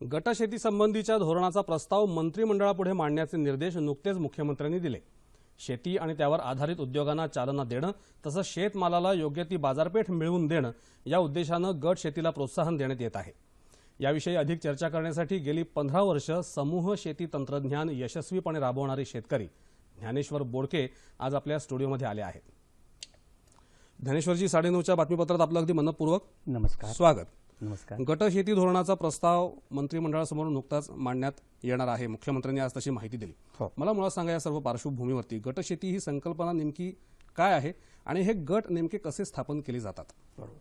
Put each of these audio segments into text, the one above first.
गटशेती संबंधीच्या धोरणाचा प्रस्ताव मंत्रिमंडळापुढे मांडण्याचे निर्देश नुकतेच मुख्यमंत्र्यांनी दिले. शेती आणि त्यावर आधारित उद्योगांना चालना देणं तसंच शेतमालाला योग्य ती बाजारपेठ मिळवून देणं या उद्देशानं गट शेतीला प्रोत्साहन देण्यात येत आहे. याविषयी अधिक चर्चा करण्यासाठी गेली पंधरा वर्ष समूह शेती तंत्रज्ञान यशस्वीपणे राबवणारे शेतकरी ज्ञानेश्वर बोडके आज आपल्या स्टुडिओमध्ये आले आहेत. ज्ञानेश्वरजी साडेनऊच्या बातमीपत्रात आपलं अगदी मनपूर्वक नमस्कार. स्वागत. नमस्कार. गट शेती धोरणाचा प्रस्ताव मंत्रिमंडळासमोर नुकताच मांडण्यात येणार आहे. मुख्यमंत्र्यांनी आज तशी माहिती दिली. हो. मला मुळात सांगा या सर्व पार्श्वभूमीवरती गट शेती ही संकल्पना नेमकी काय आहे आणि हे गट नेमके कसे स्थापन केले जातात? बरोबर.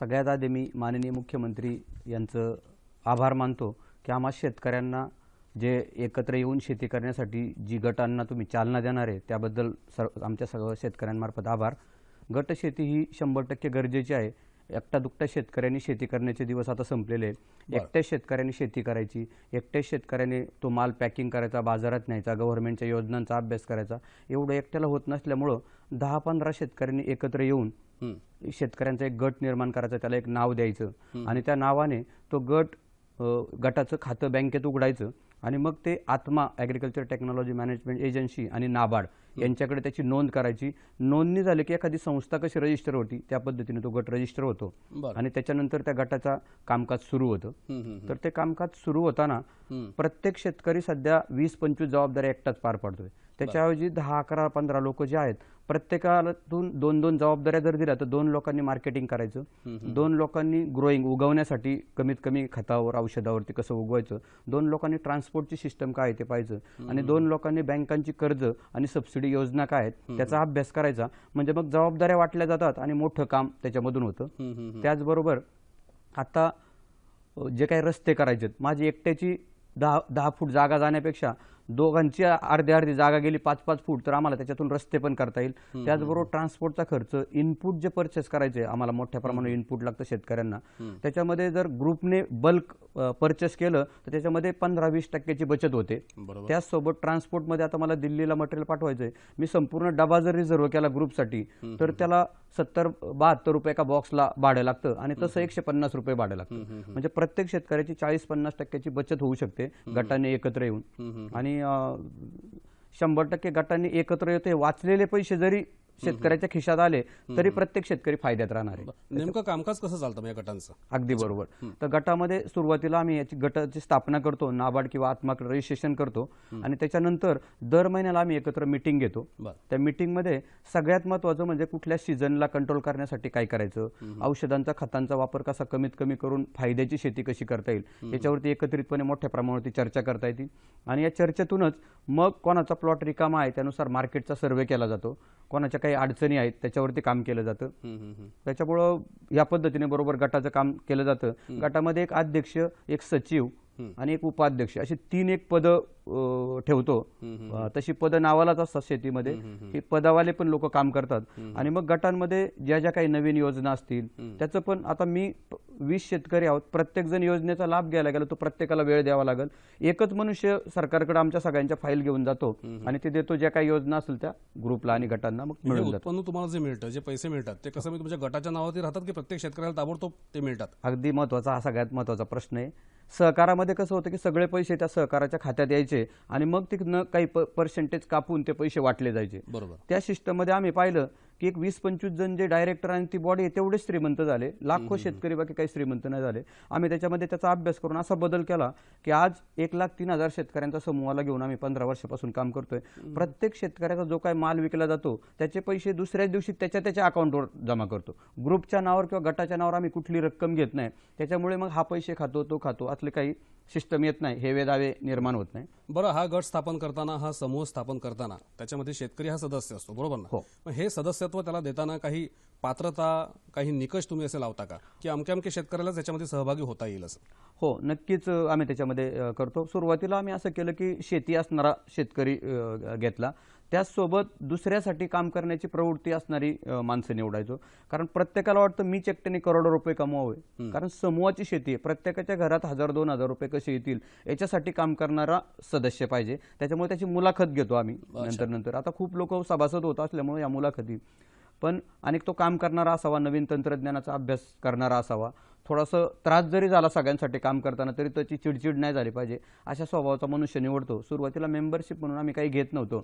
सगळ्यात आधी मी माननीय मुख्यमंत्री यांचं आभार मानतो की आम्हा शेतकऱ्यांना जे एकत्र येऊन शेती करण्यासाठी जी गटांना तुम्ही चालना देणार आहे त्याबद्दल सर आमच्या सगळ्या शेतकऱ्यांमार्फत आभार. गट शेती ही शंभर टक्के गरजेची आहे. एकटा दुकट्या शेतकऱ्यांनी शेती करण्याचे दिवस आता संपलेले आहेत. एकट्या शेतकऱ्यांनी शेती करायची एकट्या शेतकऱ्याने तो माल पॅकिंग करायचा बाजारात न्यायचा गव्हर्नमेंटच्या योजनांचा अभ्यास करायचा. एवढं एकट्याला होत नसल्यामुळं दहा पंधरा शेतकऱ्यांनी एकत्र येऊन. शेतकऱ्यांचा एक गट निर्माण करायचा त्याला एक नाव द्यायचं. आणि त्या नावाने तो गट गटाचं खातं बँकेत उघडायचं. आणि मग ते आत्मा ॲग्रिकल्चर टेक्नॉलॉजी मॅनेजमेंट एजन्सी आणि नाबार्ड यांच्याकडे त्याची नोंद करायची. नोंदणी झाली की एखादी संस्था कशी रजिस्टर होती त्या पद्धतीने तो गट रजिस्टर होतो. आणि त्याच्यानंतर त्या गटाचा कामकाज सुरू होतं. तर ते कामकाज सुरू होताना. प्रत्येक शेतकरी सध्या वीस पंचवीस जबाबदारी एकटाच पार पाडतोय. त्याच्याऐवजी दहा अकरा पंधरा लोक जे आहेत प्रत्येकातून दोन दोन जबाबदाऱ्या जर दिल्या तर दोन लोकांनी मार्केटिंग करायचं. दोन लोकांनी ग्रोईंग उगवण्यासाठी कमीत कमी खतावर औषधावरती कसं उगवायचं? दोन लोकांनी ट्रान्सपोर्टची सिस्टम काय आहे ते पाहायचं. आणि दोन लोकांनी बँकांची कर्ज आणि सबसिडी योजना काय आहेत त्याचा अभ्यास करायचा. म्हणजे मग जबाबदाऱ्या वाटल्या जातात आणि मोठं काम त्याच्यामधून होतं. त्याचबरोबर आता जे काही रस्ते करायचे आहेत, माझी एकट्याची दहा दहा फूट जागा जाण्यापेक्षा दोघांची अर्धी अर्धी जागा गेली पाच पाच फूट तर आम्हाला त्याच्यातून रस्ते पण करता येईल. त्याचबरोबर ट्रान्सपोर्टचा खर्च इनपुट जे परचेस करायचे आम्हाला मोठ्या प्रमाणात इनपुट लागतं शेतकऱ्यांना. त्याच्यामध्ये जर ग्रुपने बल्क परचेस केलं तर त्याच्यामध्ये पंधरा वीस टक्क्याची बचत होते. त्याचसोबत ट्रान्सपोर्टमध्ये आता मला दिल्लीला मटेरियल पाठवायचं आहे मी संपूर्ण डबा जर रिझर्व केला ग्रुपसाठी तर त्याला सत्तर बहात्तर रुपये एका बॉक्सला भाडं लागतं आणि तसं एकशे पन्नास रुपये भाडं लागतं. म्हणजे प्रत्येक शेतकऱ्याची चाळीस पन्नास टक्क्याची बचत होऊ शकते गटाने एकत्र येऊन. आणि शंभर टक्के गटांनी एकत्र येते वाचलेले पैसे जरी शेतकऱ्याच्या खिशात आले तरी प्रत्येक शेतकरी फायद्यात राहणार आहे. नेमकं कामकाज कसं चालतं या गटांचं? अगदी बरोबर. तर गटामध्ये सुरुवातीला आम्ही याची गटाची स्थापना करतो नाबार्ड किंवा आत्माकडे रजिस्ट्रेशन करतो. आणि त्याच्यानंतर दर महिन्याला आम्ही एकत्र मिटिंग घेतो. त्या मिटिंगमध्ये सगळ्यात महत्त्वाचं म्हणजे कुठल्या सीझनला कंट्रोल करण्यासाठी काय करायचं औषधांचा खतांचा वापर कसा कमीत कमी करून फायद्याची शेती कशी करता येईल याच्यावरती एकत्रितपणे मोठ्या प्रमाणावरती चर्चा करता येते आणि या चर्चेतूनच मग कोणाचा प्लॉट रिकामा आहे त्यानुसार मार्केटचा सर्व्हे केला जातो. कोणाच्या काही अडचणी आहेत त्याच्यावरती काम केलं जातं. त्याच्यामुळं या पद्धतीने बरोबर गटाचं काम केलं जातं. गटामध्ये एक अध्यक्ष एक सचिव आणि एक उपाध्यक्ष अशी तीन एक पद ठेवतो. तशी पद नावालाच असतात शेतीमध्ये. ही पदावाले पण लोक काम करतात. आणि मग गटांमध्ये ज्या ज्या काही नवीन योजना असतील त्याचं पण आता मी वीस शेतकरी आहोत. प्रत्येक जण योजनेचा लाभ घ्यायला गेला तो प्रत्येकाला वेळ द्यावा लागेल. एकच मनुष्य सरकारकडे आमच्या सगळ्यांच्या फाईल घेऊन जातो आणि ते देतो ज्या काही योजना असतील त्या ग्रुपला आणि गटांना मग हे मिळून उत्पन्न तुम्हाला जे मिळतं जे पैसे मिळतात ते कसं म्हणजे तुमच्या गटाच्या नावावरती राहतात की प्रत्येक शेतकऱ्याला ताबडतोब ते मिळतात? अगदी महत्त्वाचा हा सगळ्यात महत्त्वाचा प्रश्न आहे. सहकारामध्ये कसं होतं की सगळे पैसे त्या सहकाराच्या खात्यात यायचे आणि मग तिथनं काही पर्सेंटेज कापून ते पैसे वाटले जायचे. बरोबर. त्या सिस्टममध्ये आम्ही पाहिलं की एक वीस पंचवीस जण जे डायरेक्टर आणि ती बॉडी आहे तेवढेच श्रीमंत झाले. लाखो शेतकरी बाकी काही श्रीमंत नाही झाले. आम्ही त्याच्यामध्ये त्याचा अभ्यास करून असा बदल केला की आज एक लाख तीन हजार शेतकऱ्यांचा समूहाला घेऊन आम्ही पंधरा वर्षापासून काम करतोय. प्रत्येक शेतकऱ्याचा जो काही माल विकला जातो त्याचे पैसे दुसऱ्याच दिवशी त्याच्या त्याच्या अकाउंटवर जमा करतो. ग्रुपच्या नावावर किंवा गटाच्या नावावर आम्ही कुठली रक्कम घेत नाही. त्याच्यामुळे मग हा पैसे खातो तो खातो. असले काही सिस्टम येत नाही. हे दावे निर्माण होत नाही. बरं हा गट स्थापन करताना हा समूह स्थापन करताना त्याच्यामध्ये शेतकरी हा सदस्य असतो बरोबर ना? हो. हे सदस्यत्व त्याला देताना काही पात्रता काही निकष तुम्ही असे लावता का? की अमक्या अमक्या शेतकऱ्याला त्याच्यामध्ये सहभागी होता येईल असं? हो नक्कीच आम्ही त्याच्यामध्ये करतो. सुरुवातीला आम्ही असं केलं की शेती असणारा शेतकरी घेतला. त्याचसोबत दुसऱ्यासाठी काम करण्याची प्रवृत्ती असणारी माणसं निवडायचो. कारण प्रत्येकाला वाटतं मीच एकट्याने करोडो रुपये कमवावे. कारण समूहाची शेती आहे. प्रत्येकाच्या घरात हजार दोन हजार रुपये कसे येतील याच्यासाठी काम करणारा सदस्य पाहिजे. त्याच्यामुळे त्याची मुलाखत घेतो आम्ही नंतर नंतर. आता खूप लोक सभासद होत असल्यामुळे या मुलाखती. पण आणि तो काम करणारा असावा नवीन तंत्रज्ञानाचा अभ्यास करणारा असावा. थोडासा त्रास जरी झाला सगळ्यांसाठी काम करताना तरी त्याची चिडचिड नाही झाली पाहिजे. अशा स्वभावाचा मनुष्य निवडतो. सुरुवातीला मेंबरशिप म्हणून आम्ही काही घेत नव्हतो.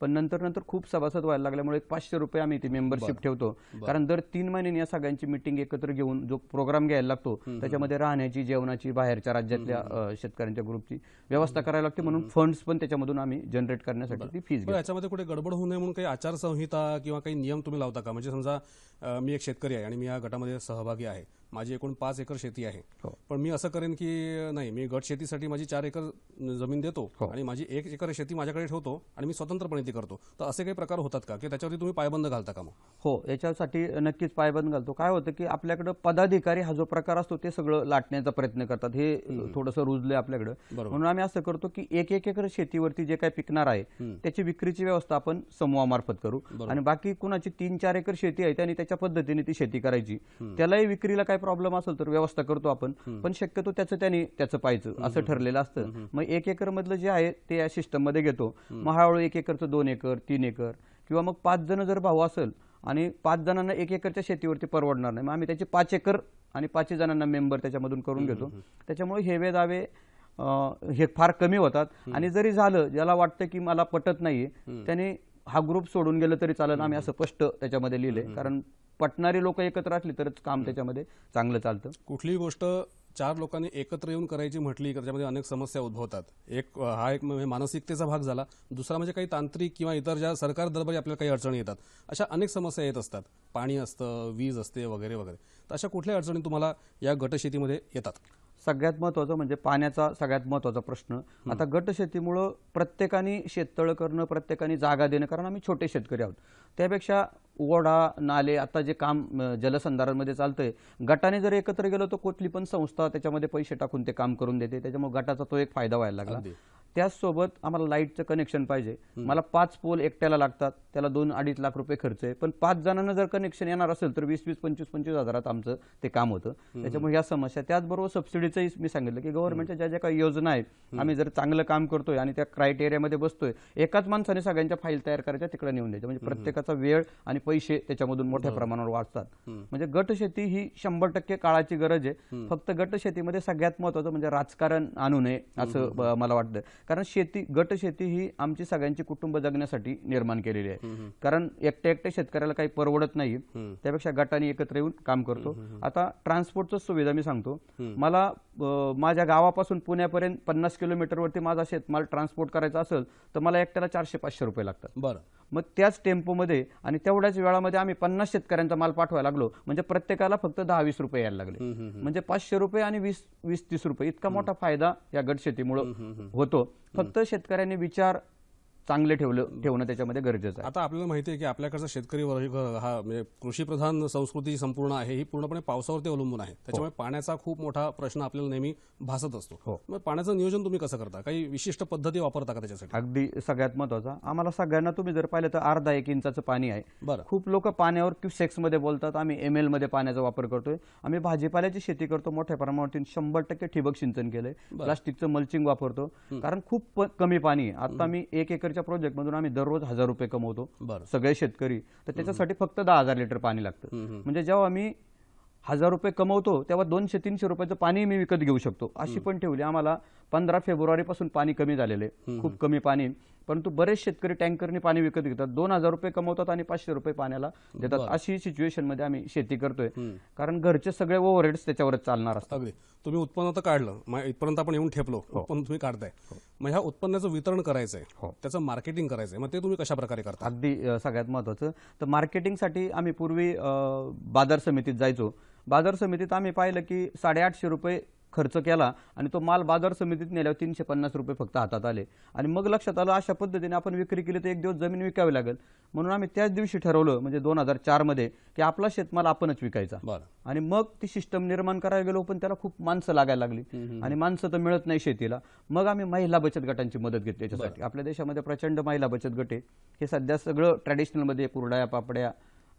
पण नंतर नंतर खूप सभासद व्हायला लागल्यामुळे एक पाचशे रुपये आम्ही ती मेंबरशिप ठेवतो. कारण दर तीन महिन्यांनी या सगळ्यांची मिटिंग एकत्र घेऊन जो प्रोग्राम घ्यायला लागतो त्याच्यामध्ये राहण्याची जेवणाची बाहेरच्या राज्यातल्या शेतकऱ्यांच्या ग्रुपची व्यवस्था करायला लागते. म्हणून फंड्स पण त्याच्यामध्ये आम्ही जनरेट करण्यासाठी ती फीज याच्यामध्ये कुठे गडबड होऊ नये म्हणून काही आचारसंहिता किंवा काही नियम तुम्ही लावता का? म्हणजे समजा मी एक शेतकरी आहे आणि मी या गटामध्ये सहभागी आहे. माझी एकूण पाच एकर शेती आहे. हो. पण मी असं करेन की नाही मी गट शेतीसाठी माझी चार एकर जमीन देतो हो. आणि माझी एक एकर शेती माझ्याकडे ठेवतो आणि मी स्वतंत्रपणे ती करतो. तर असे काही प्रकार होतात का? की त्याच्यावरती तुम्ही पायबंद घालता का मग? हो याच्यासाठी नक्कीच पायबंद घालतो. काय होतं की आपल्याकडे पदाधिकारी हा जो प्रकार असतो ते सगळं लाटण्याचा प्रयत्न करतात. हे थोडंसं रुजलंय आपल्याकडे. बरोबर. म्हणून आम्ही असं करतो की एक एक एकर शेतीवरती जे काही पिकणार आहे त्याची विक्रीची व्यवस्था आपण समूहामार्फत करू. आणि बाकी कुणाची तीन चार एकर शेती आहे त्यांनी त्याच्या पद्धतीने ती शेती करायची. त्यालाही विक्रीला काही प्रॉब्लेम असेल तर व्यवस्था करतो आपण. पण शक्यतो त्याचं त्यांनी त्याचं पाहायचं. असं ठरलेलं असतं. मग एक एकर मधलं जे आहे ते या सिस्टममध्ये घेतो. मग हळूहळू एक एकरचं दोन एकर तीन एकर किंवा मग पाच जण जर भाऊ असेल आणि पाच जणांना एक एकरच्या शेतीवरती परवडणार नाही मग आम्ही त्याचे पाच एकर आणि पाचही जणांना मेंबर त्याच्यामधून करून घेतो. त्याच्यामुळे हेवे दावे हे फार कमी होतात. आणि जरी झालं ज्याला वाटतं की मला पटत नाहीये त्याने हा ग्रुप सोडून गेलं तरी चालेल आम्ही असं स्पष्ट त्याच्यामध्ये लिहिलंय. कारण पटणारी लोक एकत्र असली तरच काम त्याच्यामध्ये चांगलं चालतं. कुठलीही गोष्ट चार लोकांनी एकत्र येऊन करायची म्हटली त्याच्यामध्ये अनेक समस्या उद्भवतात. एक हा एक म्हणजे मानसिकतेचा भाग झाला. दुसरा म्हणजे काही तांत्रिक किंवा इतर ज्या सरकार दरबारी आपल्याला काही अडचणी येतात अशा अनेक समस्या येत असतात. पाणी असतं वीज असते वगैरे वगैरे. तर अशा कुठल्या अडचणी तुम्हाला या गटशेतीमध्ये येतात? सगळ्यात महत्वाचं म्हणजे पाण्याचा सगळ्यात महत्त्वाचा प्रश्न. आता गट शेतीमुळं प्रत्येकाने शेततळ करणं प्रत्येकाने जागा देणं कारण आम्ही छोटे शेतकरी आहोत. त्यापेक्षा ओढा नाले आता जे काम जलसंधारणमध्ये चालतंय गटाने जर एकत्र गेलो तर कुठली पण संस्था त्याच्यामध्ये पैसे टाकून ते काम करून देते. त्याच्यामुळे गटाचा तो एक फायदा व्हायला लागला. त्याचसोबत आम्हाला लाईटचं कनेक्शन पाहिजे. मला पाच पोल एकट्याला लागतात त्याला दोन अडीच लाख रुपये खर्च आहे. पण पाच जणांना जर कनेक्शन येणार असेल तर वीस वीस पंचवीस पंचवीस हजारात आमचं ते काम होतं. त्याच्यामुळे ह्या समस्या त्याचबरोबर सबसिडीचंही मी सांगितलं की गव्हर्नमेंटच्या ज्या ज्या काही योजना आहेत आम्ही जर चांगलं काम करतोय आणि त्या क्रायटेरियामध्ये बसतोय एकाच माणसाने सगळ्यांच्या फाईल तयार करायच्या तिकडे नेऊन द्यायच्या. म्हणजे प्रत्येकाचा वेळ आणि पैसे त्याच्यामधून मोठ्या प्रमाणावर वाचतात. म्हणजे गट शेती ही शंभर टक्के काळाची गरज आहे. फक्त गट शेतीमध्ये सगळ्यात महत्वाचं म्हणजे राजकारण आणू नये असं मला वाटतं. कारण शेती गट शेती ही आमची सगळ्यांची कुटुंब जगण्यासाठी निर्माण केलेली आहे. कारण एकट्या एकट्या शेतकऱ्याला काही परवडत नाही. त्यापेक्षा गटाने एकत्र येऊन काम करतो. आता ट्रान्सपोर्टचं सुविधा मी सांगतो. मला माझ्या गावापासून पुण्यापर्यंत पन्नास किलोमीटरवरती माझा शेतमाल ट्रान्सपोर्ट करायचा असेल तर मला एकट्याला चारशे पाचशे रुपये लागतात. बरं. मग त्याच टेम्पोमध्ये आणि तेवढ्याच वेळामध्ये आम्ही पन्नास शेतकऱ्यांचा माल पाठवायला लागलो. म्हणजे प्रत्येकाला फक्त दहा वीस रुपये यायला लागले. म्हणजे पाचशे रुपये आणि वीस वीस तीस रुपये. इतका मोठा फायदा या गट शेतीमुळे होतो. फक्त शेतकऱ्यांनी विचार चांगले ठेवलं ठेवणं त्याच्यामध्ये गरजेचं आहे. आता आपल्याला माहिती आहे की आपल्याकडचा शेतकरी वर्ग हा म्हणजे कृषीप्रधान संस्कृती संपूर्ण आहे ही पूर्णपणे पावसावरती अवलंबून आहे. त्याच्यामुळे पाण्याचा खूप मोठा प्रश्न आपल्याला नेहमी भासत असतो. हो. मग पाण्याचं नियोजन तुम्ही कसं करता? काही विशिष्ट पद्धती वापरता का त्याच्यासाठी? अगदी सगळ्यात महत्त्वाचा. आम्हाला सगळ्यांना तुम्ही जर पाहिलं तर अर्धा एक इंचाचं पाणी आहे. बरं. खूप लोक पाण्यावर क्युसेक्समध्ये बोलतात आम्ही एम एलमध्ये पाण्याचा वापर करतोय. आम्ही भाजीपाल्याची शेती करतो मोठ्या प्रमाणावरती शंभर टक्के ठिबक सिंचन केलंय. प्लास्टिकचं मल्चिंग वापरतो. कारण खूप प- कमी पाणी आहे. आता मी एक एकरच्या प्रोजेक्ट मधून आम्ही दररोज हजार रुपये कमवतो. सगळे शेतकरी. तर त्याच्यासाठी फक्त दहा हजार लिटर पाणी लागतं. म्हणजे जेव्हा मी हजार रुपये कमवतो तेव्हा दोनशे तीनशे रुपयाचं पाणी मी विकत घेऊ शकतो. अशी पण ठेवली. आम्हाला पंधरा फेब्रुवारी पासून पाणी कमी झालेलं खूप कमी पाणी. परंतु बरेच शेतकरी टँकरने पाणी विकत घेतात. दोन हजार रुपये कमवतात आणि पाचशे रुपये पाण्याला देतात. अशी सिच्युएशनमध्ये आम्ही शेती करतोय. कारण घरचे सगळे ओव्हरहेड्स त्याच्यावरच चालणार असतात. अगदी. तुम्ही उत्पन्न तर काढलं. इथपर्यंत आपण येऊन ठेपलो. उत्पन्न तुम्ही काढताय. मग ह्या उत्पन्नाचं वितरण करायचंय. हो. त्याचं मार्केटिंग करायचंय. मग ते तुम्ही कशा प्रकारे करता? अगदी सगळ्यात महत्वाचं. तर मार्केटिंगसाठी आम्ही पूर्वी बाजार समितीत जायचो. बाजार समितीत आम्ही पाहिलं की साडेआठशे रुपये खर्च केला आणि तो माल बाजार समितीत नेल्यावर तीनशे पन्नास रुपये फक्त हातात आले. आणि मग लक्षात आलं अशा पद्धतीने आपण विक्री केली तर एक दिवस जमीन विकावी लागेल. म्हणून आम्ही त्याच दिवशी ठरवलं म्हणजे दोन हजार चारमध्ये की आपला शेतमाल आपणच विकायचा. आणि मग ती सिस्टम निर्माण करायला गेलो पण त्याला खूप माणसं लागायला लागली. आणि माणसं तर मिळत नाही शेतीला. मग आम्ही महिला बचत गटांची मदत घेतली याच्यासाठी. आपल्या देशामध्ये प्रचंड महिला बचत गट आहे. हे सध्या सगळं ट्रॅडिशनलमध्ये कुरड्या पापड्या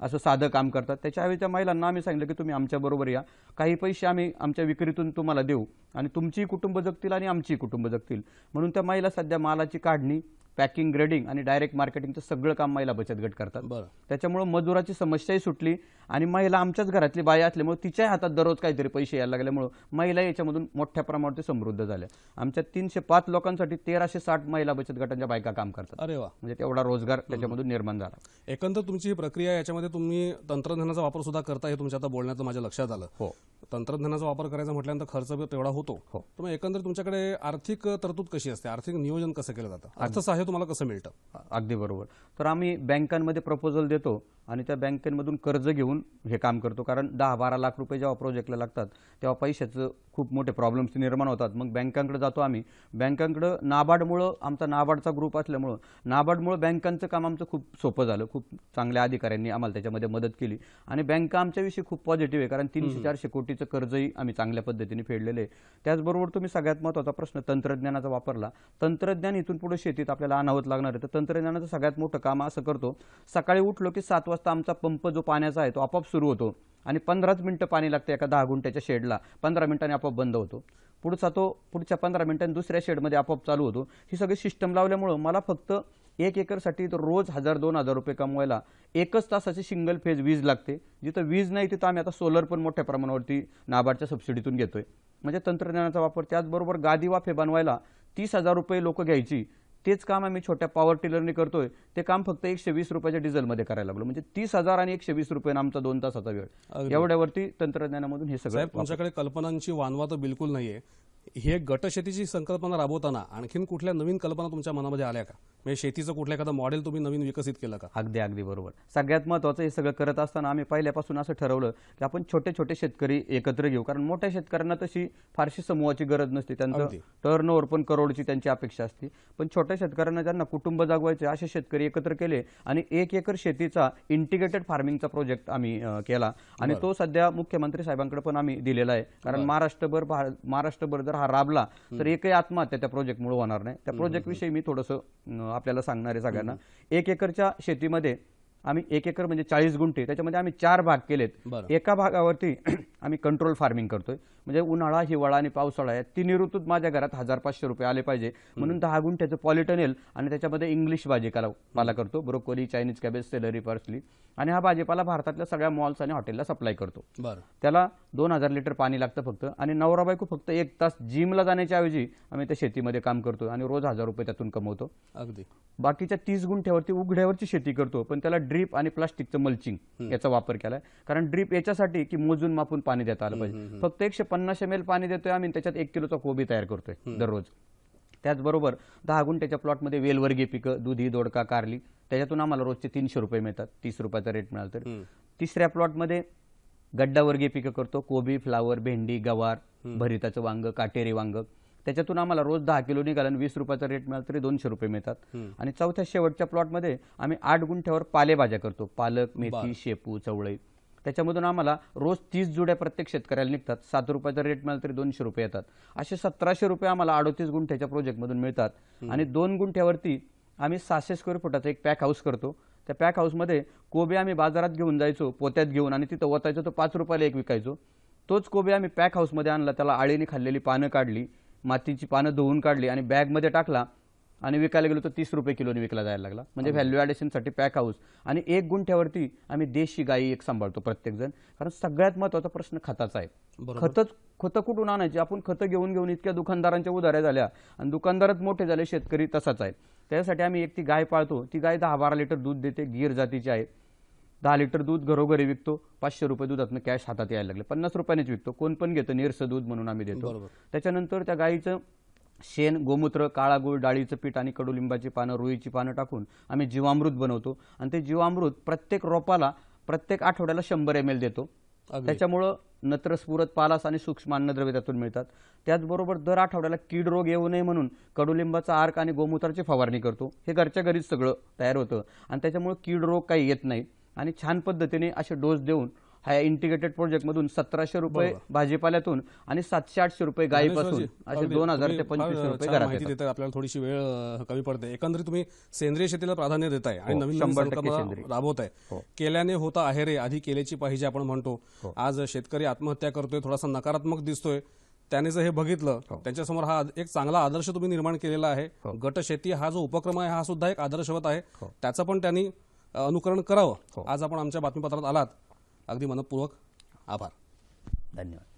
असं साधं काम करतात. त्याच्यावेळी त्या महिलांना आम्ही सांगितलं की तुम्ही आमच्याबरोबर या. काही पैसे आम्ही आमच्या विक्रीतून तुम्हाला देऊ. आणि तुमची कुटुंब जगतील आणि आमची कुटुंब जगतील. म्हणून त्या महिला सध्या मालाची काढणी पॅकिंग ग्रेडिंग आणि डायरेक्ट मार्केटिंगचं सगळं काम महिला बचत गट करतात. बरं. त्याच्यामुळं मजुराची समस्याही सुटली आणि महिला आमच्याच घरातली बाई असल्यामुळे तिच्याही हातात दररोज काहीतरी पैसे यायला लागल्यामुळं महिला याच्यामधून मोठ्या प्रमाणात समृद्ध झाल्या. आमच्या तीनशे पाच लोकांसाठी तेराशे साठ महिला बचत गटांच्या बायका काम करतात. अरे वा. म्हणजे तेवढा रोजगार त्याच्यामधून निर्माण झाला. एकंदर तुमची ही प्रक्रिया याच्यामध्ये तुम्ही तंत्रज्ञानाचा वापर सुद्धा करता हे तुमच्या आता बोलण्यात माझ्या लक्षात आलं. हो. तंत्रज्ञानाचा वापर करायचा म्हटल्यानंतर खर्च तेवढा होतो. हो. तर मग एकंदर तुमच्याकडे आर्थिक तरतूद कशी असते? आर्थिक नियोजन कसं केलं जातं? अर्थसहाय्य तुम्हाला कसं मिळतं? अगदी बरोबर. तर आम्ही बँकांमध्ये प्रपोजल देतो आणि त्या बँकेमधून कर्ज घेऊन हे काम करतो. कारण दहा बारा लाख रुपये जेव्हा प्रोजेक्टला लागतात तेव्हा पैशाचं खूप मोठे प्रॉब्लेम्स निर्माण होतात. मग बँकांकडे जातो आम्ही. बँकांकडं नाबार्डमुळं आमचा नाबार्डचा ग्रुप असल्यामुळं नाबार्डमुळं बँकांचं काम आमचं खूप सोपं झालं. खूप चांगल्या अधिकाऱ्यांनी आम्हाला त्याच्यामध्ये मदत केली. आणि बँका आमच्याविषयी खूप पॉझिटिव्ह आहे. कारण तीनशे चारशे कोटीचं कर्जही आम्ही चांगल्या पद्धतीने फेडलेलं आहे. त्याचबरोबर तुम्ही सगळ्यात महत्त्वाचा प्रश्न तंत्रज्ञानाचा वापरला. तंत्रज्ञान इथून पुढे शेतीत आपल्याला आणावत लागणार आहे. तर तंत्रज्ञानाचं सगळ्यात मोठं काम असं करतो. सकाळी उठलो की सात वाजता आमचा पंप जो पाण्याचा आहे तो आपोआप सुरू होतो. आणि पंधराच मिनटं पाणी लागते एका दहा गुंठ्याच्या शेडला. पंधरा मिनिटांनी आपोआप बंद होतो. पुढचा तो पुढच्या पंधरा मिनिटांनी दुसऱ्या शेडमध्ये आपोआप चालू होतो. ही सगळी सिस्टम लावल्यामुळं मला फक्त एक एकरसाठी तर रोज हजार दोन हजार रुपये कमवायला एकच तासाची सिंगल फेज वीज लागते. जिथं वीज नाही तिथं आम्ही आता सोलर पण मोठ्या प्रमाणावरती नाबार्डच्या सबसिडीतून घेतोय. म्हणजे तंत्रज्ञानाचा वापर. त्याचबरोबर गादी वाफे बनवायला तीस हजार रुपये लोक घ्यायची. तेच काम आम्ही छोट्या पॉवर टिलरने करतोय. ते काम फक्त एकशे वीस रुपयाच्या डिझेलमध्ये करायला लागलो. म्हणजे तीस हजार आणि एकशे वीस रुपये आमचा दोन तासाचा वेळ. एवढ्यावरती तंत्रज्ञानामधून हे सगळं तुमच्याकडे कल्पनांची वानवा तर बिलकुल नाहीये. हे गटशेतीची संकल्पना राबवताना आणखीन कुठल्या नवीन कल्पना तुमच्या मनामध्ये आल्या का? म्हणजे शेतीचं कुठलं एखादं मॉडेल तुम्ही नवीन विकसित केलं का? अगदी अगदी बरोबर. सगळ्यात महत्त्वाचं हे सगळं करत असताना आम्ही पहिल्यापासून असं ठरवलं की आपण छोटे छोटे शेतकरी एकत्र घेऊ. कारण मोठ्या शेतकऱ्यांना तशी फारशी समूहाची गरज नसते. त्यांचं अगदी. टर्न ओव्हर पण करोडची त्यांची अपेक्षा असते. पण छोट्या शेतकऱ्यांना ज्यांना कुटुंब जागवायचे असे शेतकरी एकत्र केले आणि एक एकर शेतीचा इंटिग्रेटेड फार्मिंगचा प्रोजेक्ट आम्ही अं, केला. आणि तो सध्या मुख्यमंत्री साहेबांकडे पण आम्ही दिलेला आहे. कारण महाराष्ट्रभर महाराष्ट्रभर जर हा राबला तर एकही आत्महत्या त्या प्रोजेक्टमुळे होणार नाही. त्या प्रोजेक्ट विषयी मी थोडंसं अं, आपल्याला सांगणार आहे सगळ्यांना. एक एकरच्या शेतीमध्ये आम्ही एक एकर म्हणजे चाळीस गुंठे त्याच्यामध्ये आम्ही चार भाग केलेत. एका भागावरती आम्ही कंट्रोल फार्मिंग करतोय. म्हणजे उन्हाळा हिवाळा आणि पावसाळा या तिन्ही ऋतूत माझ्या घरात हजार पाचशे रुपये आले पाहिजे. म्हणून दहा गुंठ्याचं पॉलिटनेल आणि त्याच्यामध्ये इंग्लिश भाजीपाला पाला करतो. Broccoli Chinese cabbage celery parsley आणि हा भाजीपाला भारतातल्या सगळ्या मॉल्स आणि हॉटेलला सप्लाय करतो. त्याला दोन हजार लिटर पाणी लागतं फक्त. आणि नवरा बायको फक्त एक तास जिमला जाण्याच्या ऐवजी आम्ही त्या शेतीमध्ये काम करतो आणि रोज हजार रुपये त्यातून कमवतो. अगदी. बाकीच्या तीस गुंठ्यावरती उघड्यावरची शेती करतो. पण त्याला ड्रीप आणि प्लास्टिकचं मल्चिंग याचा वापर केलाय. कारण ड्रीप याच्यासाठी की मोजून मापून पाणी देता आलं पाहिजे. फक्त एकशे पन्नास एम एल पाणी देतोय आम्ही त्याच्यात एक किलोचा कोबी तयार करतोय दररोज. त्याचबरोबर दहा गुंठ्याच्या प्लॉटमध्ये वेलवर्गीय पिकं दुधी दोडका कारली. त्याच्यातून आम्हाला रोजचे तीनशे रुपये मिळतात. तीस रुपयाचा रेट मिळाला तर. तिसऱ्या प्लॉटमध्ये गड्डावर्गीय पिकं करतो. कोबी फ्लावर भेंडी गवार भरिताचं वांग काटेरी वांग. त्याच्यातून आम्हाला रोज दहा किलो निघाला वीस रुपयाचा रेट मिळाला तरी दोनशे रुपये मिळतात. आणि चौथ्या शेवटच्या प्लॉटमध्ये आम्ही आठ गुंठ्यावर पालेभाज्या करतो. पालक मेथी शेपू चवळी. त्याच्यामधून आम्हाला रोज तीस जुड्या प्रत्येक शेतकऱ्याला निघतात. सात रुपयाचा रेट मिळाला तरी दोनशे रुपये येतात. असे सतराशे रुपये आम्हाला अडोतीस गुंठ्याच्या प्रोजेक्टमधून मिळतात. आणि दोन गुंठ्यावरती आम्ही सहाशे स्क्वेअर फुटाचा एक पॅक हाऊस करतो. त्या पॅक हाऊसमध्ये कोबे आम्ही बाजारात घेऊन जायचो पोत्यात घेऊन आणि तिथं ओतायचो तो पाच रुपयाला एक विकायचो. तोच कोबे आम्ही पॅक हाऊसमध्ये आणला त्याला आळीने खाल्लेली पानं काढली मातीची पानं धुवून काढली आणि बॅगमध्ये टाकला. आणि विकायला गेलो तर तीस रुपये किलोने विकला जायला लागला. म्हणजे व्हॅल्यू ॲडिशनसाठी पॅक हाऊस आणि एक गुंठ्यावरती आम्ही देशी गाई एक सांभाळतो प्रत्येक जण कारण सगळ्यात महत्त्वाचा प्रश्न खताचा आहे. खतच खतं कुठून आणायची? आपण खतं घेऊन घेऊन इतक्या दुकानदारांच्या उधाऱ्या झाल्या. आणि दुकानदारच मोठे झाले शेतकरी तसाच आहे. त्यासाठी आम्ही एक ती गाय पाळतो. ती गाय दहा बारा लिटर दूध देते गीर जातीची आहे. दहा लिटर दूध घरोघरी विकतो. पाचशे रुपये दुधातनं कॅश हातात यायला लागले. पन्नास रुपयानेच विकतो. कोण पण घेतं निरसं दूध म्हणून आम्ही देतो. त्याच्यानंतर त्या गाईचं शेण गोमूत्र काळा गूळ डाळीचं पीठ आणि कडुलिंबाची पानं रुईची पानं टाकून आम्ही जीवामृत बनवतो. आणि ते जीवामृत प्रत्येक रोपाला प्रत्येक आठवड्याला शंभर एम एल देतो. त्याच्यामुळं नत्रस्फुरत पालास आणि सूक्ष्म अन्नद्रव्य त्यातून मिळतात. त्याचबरोबर दर आठवड्याला कीड रोग येऊ नये म्हणून कडुलिंबाचा अर्क आणि गोमूत्राची फवारणी करतो. हे घरच्या घरीच सगळं तयार होतं. आणि त्याच्यामुळे कीड रोग काही येत नाही. आणि छान पद्धतीने असे डोस देऊन ह्या इंटिग्रेटेड प्रोजेक्टमधून सतराशे रुपये भाजीपाल्यातून आणि सातशे आठशे रुपये गायीपासून असे. दोन हजार ते पंचवीसशे रुपये घरात आपल्याला थोडीशी वेळ कमी पडते. एकंदरीत तुम्ही सेंद्रिय शेतीला प्राधान्य देताय आणि हो, नवीन. राबवताय. हो. केल्याने होता आहे रे आधी केल्याची पाहिजे आपण म्हणतो. आज शेतकरी आत्महत्या करतोय थोडासा नकारात्मक दिसतोय. त्याने जर हे बघितलं त्यांच्यासमोर हा एक चांगला आदर्श तुम्ही निर्माण केलेला आहे. गट शेती हा जो उपक्रम आहे हा सुद्धा एक आदर्शवत आहे. त्याचं पण त्यांनी अनुकरण करावं. आज आपण आमच्या बातमीपत्रात आलात. अगदी मनपूर्वक आभार. धन्यवाद.